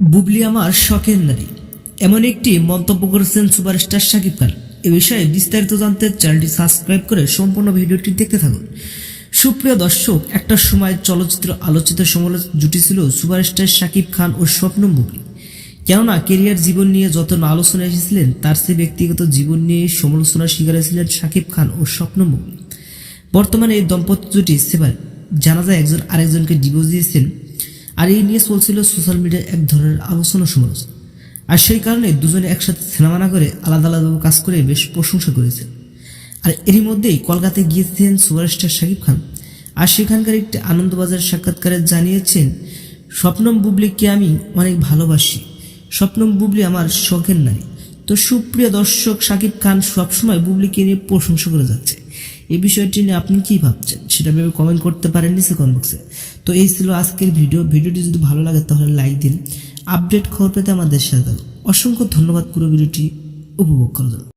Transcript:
বুবলি আমার শখের নারী। এমন একটি মন্তব্য করেছেন সুপারস্টার শাকিব খান। এ বিষয়ে বিস্তারিত জানতে চ্যানেলটি সাবস্ক্রাইব করে সম্পূর্ণ ভিডিওটি দেখতে থাকুন। সুপ্রিয় দর্শক, একটা সময় চলচ্চিত্র আলোচিত সমালোচনা জুটেছিল সুপারস্টার শাকিব খান ও স্বপ্ন বুবলি। কেননা কেরিয়ার জীবন নিয়ে যত না আলোচনা এসেছিলেন, তার চেয়ে ব্যক্তিগত জীবন নিয়ে সমালোচনার শিকার হয়েছিলেন শাকিব খান ও স্বপ্ন বুবলি। বর্তমানে এই দম্পত্য জুটি সেবার জানা যায় একজন আরেকজনকে ডিভোর্স দিয়েছেন। আর এই নিয়ে চলছিল সোশ্যাল মিডিয়ায় এক ধরনের আলোচনা সমালোচনা। আর সেই কারণে দুজনে একসাথে সিনেমা না করে আলাদা আলাদাভাবে কাজ করে বেশ প্রশংসা করেছেন। আর এরই মধ্যেই কলকাতায় গিয়েছিলেন সুপারস্টার শাকিব খান। আর সেখানকার একটি আনন্দবাজার সাক্ষাৎকারে জানিয়েছেন, স্বপ্নম বুবলিকে আমি অনেক ভালোবাসি। স্বপ্নম বুবলি আমার শখের নারী। তো সুপ্রিয় দর্শক শাকিব খান সবসময় বুবলিকে নিয়ে প্রশংসা করে যাচ্ছে। এই বিষয়টি নিয়ে আপনি কি ভাবছেন? সেটা ভেবে কমেন্ট করতে পারেন নিচে কমেন্ট বক্সে তো এই ছিল আজকের ভিডিও ভিডিওটি যদি ভালো লাগে তাহলে লাইক দিন। আপডেট খবর পেতে আমাদের সাথে অসংখ্য ধন্যবাদ পুরো ভিডিওটি উপভোগ করার জন্য।